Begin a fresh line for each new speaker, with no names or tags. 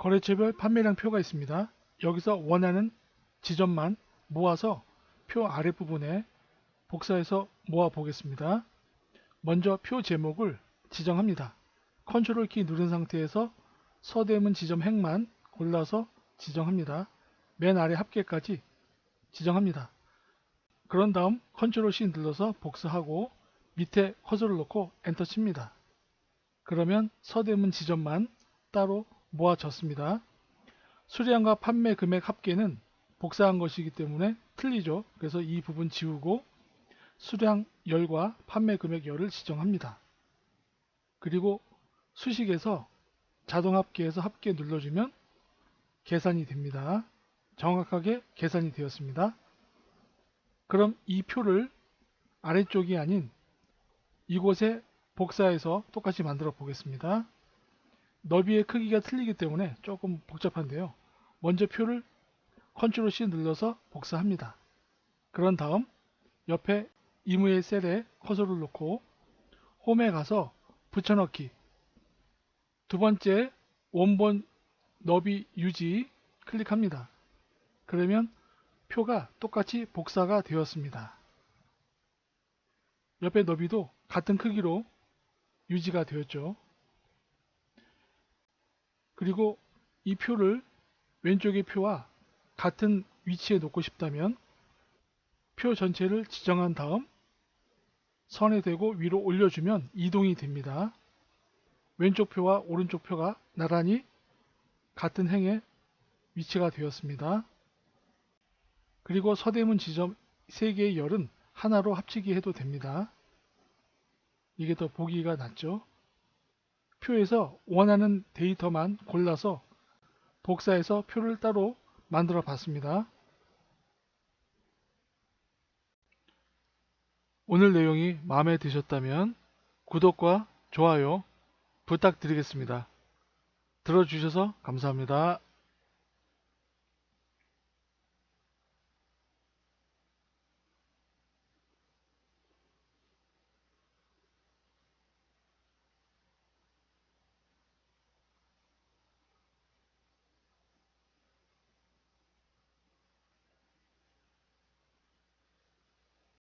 거래처별 판매량 표가 있습니다. 여기서 원하는 지점만 모아서 표 아랫부분에 복사해서 모아 보겠습니다. 먼저 표 제목을 지정합니다. 컨트롤 키 누른 상태에서 서대문 지점 행만 골라서 지정합니다. 맨 아래 합계까지 지정합니다. 그런 다음 컨트롤 C 눌러서 복사하고 밑에 커서를 놓고 엔터 칩니다. 그러면 서대문 지점만 따로 모아졌습니다. 수량과 판매 금액 합계는 복사한 것이기 때문에 틀리죠. 그래서 이 부분 지우고 수량 열과 판매 금액 열을 지정합니다. 그리고 수식에서 자동 합계에서 합계 눌러주면 계산이 됩니다. 정확하게 계산이 되었습니다. 그럼 이 표를 아래쪽이 아닌 이곳에 복사해서 똑같이 만들어 보겠습니다. 너비의 크기가 틀리기 때문에 조금 복잡한데요. 먼저 표를 컨트롤 C 눌러서 복사합니다. 그런 다음 옆에 이무의 셀에 커서를 놓고 홈에 가서 붙여넣기 두 번째 원본 너비 유지 클릭합니다. 그러면 표가 똑같이 복사가 되었습니다. 옆에 너비도 같은 크기로 유지가 되었죠. 그리고 이 표를 왼쪽의 표와 같은 위치에 놓고 싶다면 표 전체를 지정한 다음 선에 대고 위로 올려주면 이동이 됩니다. 왼쪽 표와 오른쪽 표가 나란히 같은 행의 위치가 되었습니다. 그리고 서대문 지점 3개의 열은 하나로 합치기 해도 됩니다. 이게 더 보기가 낫죠. 표에서 원하는 데이터만 골라서 복사해서 표를 따로 만들어 봤습니다. 오늘 내용이 마음에 드셨다면 구독과 좋아요 부탁드리겠습니다. 들어주셔서 감사합니다.